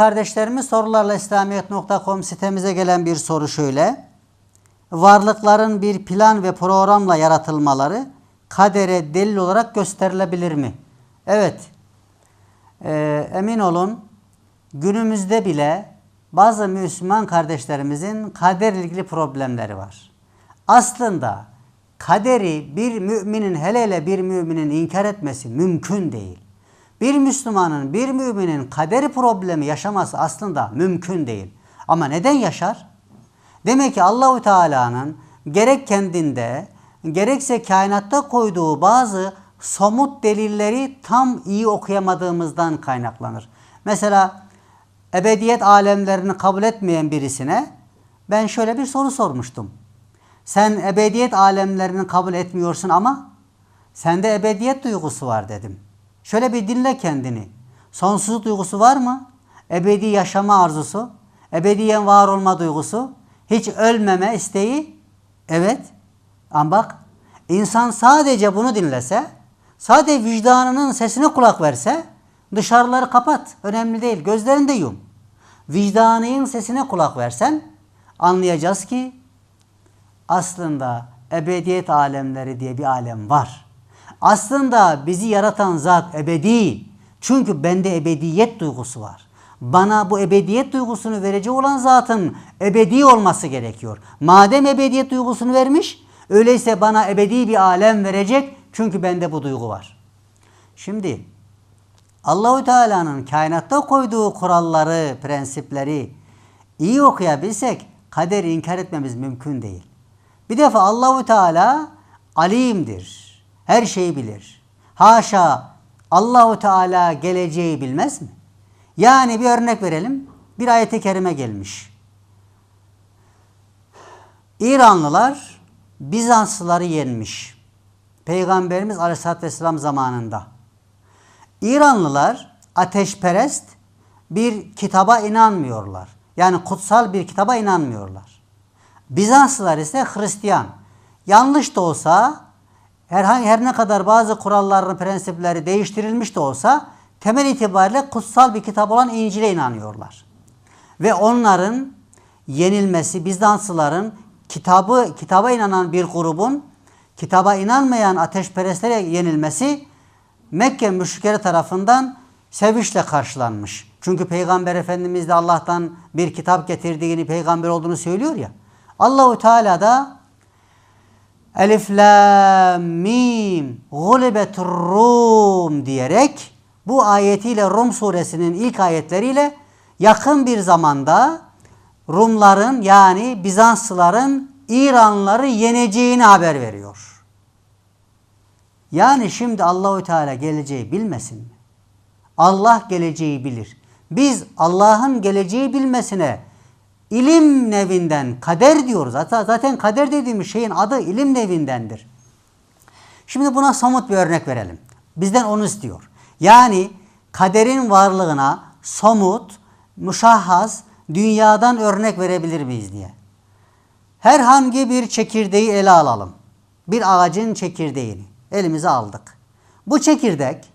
kardeşlerimiz sorularla İslamiyet.com sitemize gelen bir soru şöyle. Varlıkların bir plan ve programla yaratılmaları kadere delil olarak gösterilebilir mi? Evet. Ee, emin olun günümüzde bile bazı Müslüman kardeşlerimizin kader ilgili problemleri var. Aslında kaderi bir müminin hele hele bir müminin inkar etmesi mümkün değil. Bir Müslümanın, bir müminin kaderi problemi yaşaması aslında mümkün değil. Ama neden yaşar? Demek ki Allahu Teala'nın gerek kendinde gerekse kainatta koyduğu bazı somut delilleri tam iyi okuyamadığımızdan kaynaklanır. Mesela ebediyet alemlerini kabul etmeyen birisine ben şöyle bir soru sormuştum. Sen ebediyet alemlerini kabul etmiyorsun ama sende ebediyet duygusu var dedim. Şöyle bir dinle kendini. Sonsuzluk duygusu var mı? Ebedi yaşama arzusu, ebediyen var olma duygusu, hiç ölmeme isteği. Evet. Ama bak insan sadece bunu dinlese, sadece vicdanının sesine kulak verse, dışarıları kapat. Önemli değil. Gözlerini de yum. Vicdanının sesine kulak versen anlayacağız ki aslında ebediyet alemleri diye bir alem var. Aslında bizi yaratan zat ebedi. Çünkü bende ebediyet duygusu var. Bana bu ebediyet duygusunu verecek olan zatın ebedi olması gerekiyor. Madem ebediyet duygusunu vermiş, öyleyse bana ebedi bir alem verecek. Çünkü bende bu duygu var. Şimdi Allahu Teala'nın kainatta koyduğu kuralları, prensipleri iyi okuyabilsek kaderi inkar etmemiz mümkün değil. Bir defa Allahu Teala alimdir. Her şeyi bilir. Haşa Allahu Teala geleceği bilmez mi? Yani bir örnek verelim. Bir ayet-i kerime gelmiş. İranlılar Bizanslıları yenmiş. Peygamberimiz Aleyhisselatü Vesselam zamanında. İranlılar ateşperest bir kitaba inanmıyorlar. Yani kutsal bir kitaba inanmıyorlar. Bizanslılar ise Hristiyan. Yanlış da olsa herhangi her ne kadar bazı kuralların prensipleri değiştirilmiş de olsa temel itibariyle kutsal bir kitap olan İncil'e inanıyorlar. Ve onların yenilmesi Bizanslıların kitabı kitaba inanan bir grubun kitaba inanmayan ateşperestlere yenilmesi Mekke müşrikleri tarafından sevinçle karşılanmış. Çünkü Peygamber Efendimiz de Allah'tan bir kitap getirdiğini, peygamber olduğunu söylüyor ya. Allahu Teala da Elif Lam Mim Gulibetur Rum diyerek bu ayetiyle Rum suresinin ilk ayetleriyle yakın bir zamanda Rumların yani Bizanslıların İranlıları yeneceğini haber veriyor. Yani şimdi Allahü Teala geleceği bilmesin mi? Allah geleceği bilir. Biz Allah'ın geleceği bilmesine ilim nevinden kader diyoruz. Hatta zaten kader dediğimiz şeyin adı ilim nevindendir. Şimdi buna somut bir örnek verelim. Bizden onu istiyor. Yani kaderin varlığına somut, muşahhas, dünyadan örnek verebilir miyiz diye. Herhangi bir çekirdeği ele alalım. Bir ağacın çekirdeğini elimize aldık. Bu çekirdek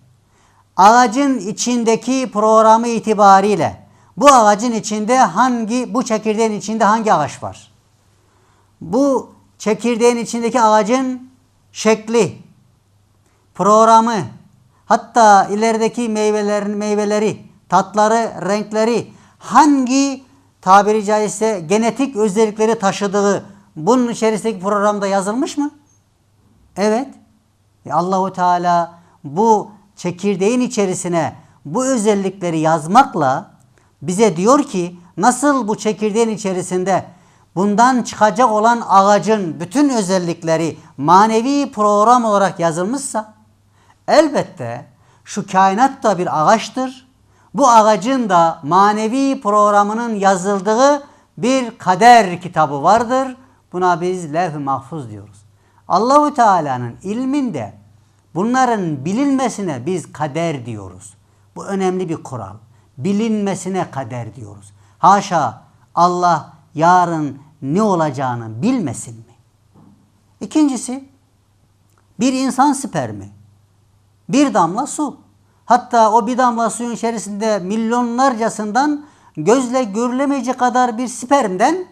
ağacın içindeki programı itibariyle bu ağacın içinde hangi bu çekirdeğin içinde hangi ağaç var? Bu çekirdeğin içindeki ağacın şekli, programı, hatta ilerideki meyvelerin meyveleri, tatları, renkleri hangi tabiri caizse genetik özellikleri taşıdığı bunun içerisindeki programda yazılmış mı? Evet. E Allahu Teala bu çekirdeğin içerisine bu özellikleri yazmakla bize diyor ki nasıl bu çekirdeğin içerisinde bundan çıkacak olan ağacın bütün özellikleri manevi program olarak yazılmışsa elbette şu kainat da bir ağaçtır. Bu ağacın da manevi programının yazıldığı bir kader kitabı vardır. Buna biz levh-i mahfuz diyoruz. Allahu Teala'nın ilminde bunların bilinmesine biz kader diyoruz. Bu önemli bir kural. Bilinmesine kader diyoruz. Haşa Allah yarın ne olacağını bilmesin mi? İkincisi bir insan spermi. Bir damla su. Hatta o bir damla suyun içerisinde milyonlarcasından gözle görülemeyecek kadar bir spermden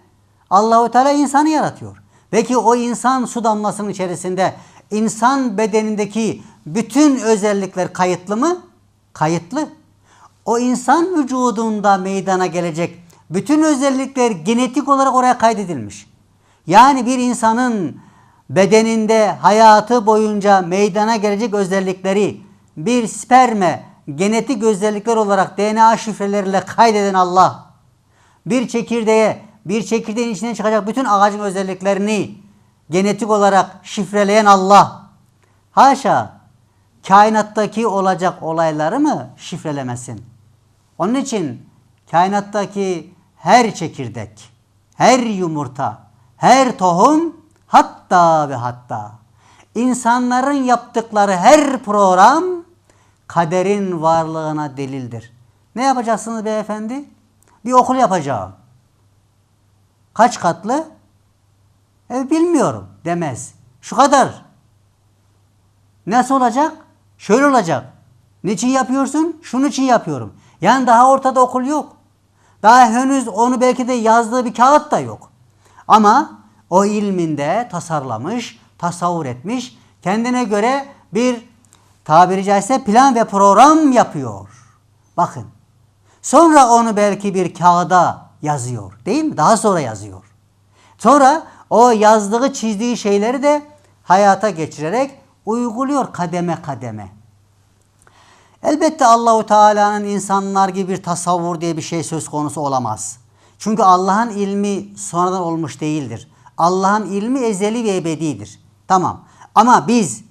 Allahu Teala insanı yaratıyor. Peki o insan su damlasının içerisinde insan bedenindeki bütün özellikler kayıtlı mı? Kayıtlı. O insan vücudunda meydana gelecek bütün özellikler genetik olarak oraya kaydedilmiş. Yani bir insanın bedeninde hayatı boyunca meydana gelecek özellikleri bir sperme genetik özellikler olarak DNA şifreleriyle kaydeden Allah bir çekirdeğe bir çekirdeğin içinden çıkacak bütün ağacın özelliklerini genetik olarak şifreleyen Allah haşa kainattaki olacak olayları mı şifrelemesin? Onun için kainattaki her çekirdek, her yumurta, her tohum hatta ve hatta insanların yaptıkları her program kaderin varlığına delildir. Ne yapacaksınız beyefendi? Bir okul yapacağım. Kaç katlı? E, bilmiyorum demez. Şu kadar. Nasıl olacak? Şöyle olacak. Niçin yapıyorsun? Şunun için yapıyorum. Yani daha ortada okul yok. Daha henüz onu belki de yazdığı bir kağıt da yok. Ama o ilminde tasarlamış, tasavvur etmiş, kendine göre bir tabiri caizse plan ve program yapıyor. Bakın. Sonra onu belki bir kağıda yazıyor. Değil mi? Daha sonra yazıyor. Sonra o yazdığı, çizdiği şeyleri de hayata geçirerek uyguluyor kademe kademe. Elbette Allahu Teala'nın insanlar gibi bir tasavvur diye bir şey söz konusu olamaz. Çünkü Allah'ın ilmi sonradan olmuş değildir. Allah'ın ilmi ezeli ve ebedidir. Tamam. Ama biz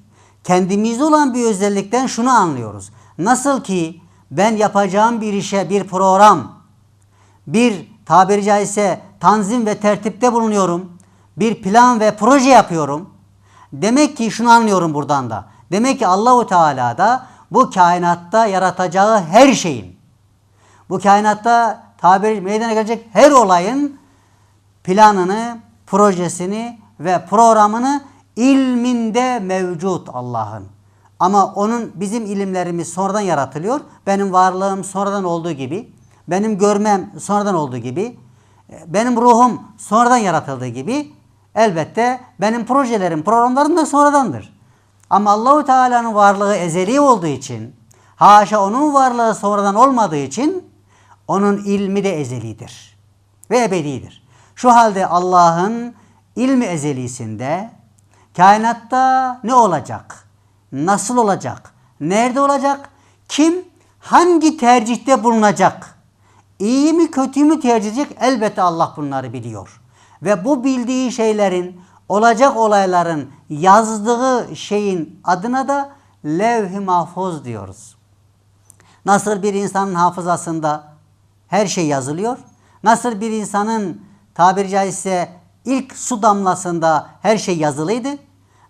kendimizde olan bir özellikten şunu anlıyoruz. Nasıl ki ben yapacağım bir işe bir program, bir tabiri caizse tanzim ve tertipte bulunuyorum. Bir plan ve proje yapıyorum. Demek ki şunu anlıyorum buradan da. Demek ki Allahu Teala da bu kainatta yaratacağı her şeyin, bu kainatta tabiri meydana gelecek her olayın planını, projesini ve programını ilminde mevcut Allah'ın. Ama onun bizim ilimlerimiz sonradan yaratılıyor. Benim varlığım sonradan olduğu gibi, benim görmem sonradan olduğu gibi, benim ruhum sonradan yaratıldığı gibi elbette benim projelerim, programlarım da sonradandır. Ama Allahu Teala'nın varlığı ezeli olduğu için, haşa onun varlığı sonradan olmadığı için onun ilmi de ezelidir ve ebedidir. Şu halde Allah'ın ilmi ezelisinde kainatta ne olacak? Nasıl olacak? Nerede olacak? Kim hangi tercihte bulunacak? İyi mi kötü mü tercih edecek? Elbette Allah bunları biliyor. Ve bu bildiği şeylerin olacak olayların yazdığı şeyin adına da levh-i mahfuz diyoruz. Nasıl bir insanın hafızasında her şey yazılıyor? Nasıl bir insanın tabiri caizse ilk su damlasında her şey yazılıydı?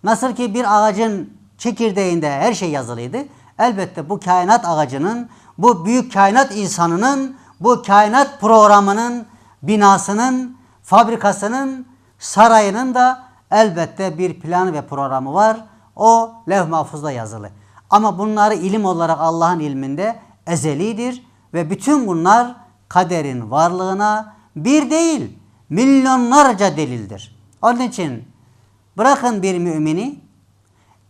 Nasıl ki bir ağacın çekirdeğinde her şey yazılıydı? Elbette bu kainat ağacının, bu büyük kainat insanının, bu kainat programının, binasının, fabrikasının, sarayının da elbette bir planı ve programı var. O levh mahfuzda yazılı. Ama bunları ilim olarak Allah'ın ilminde ezelidir ve bütün bunlar kaderin varlığına bir değil milyonlarca delildir. Onun için bırakın bir mümini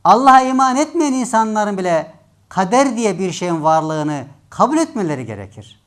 Allah'a iman etmeyen insanların bile kader diye bir şeyin varlığını kabul etmeleri gerekir.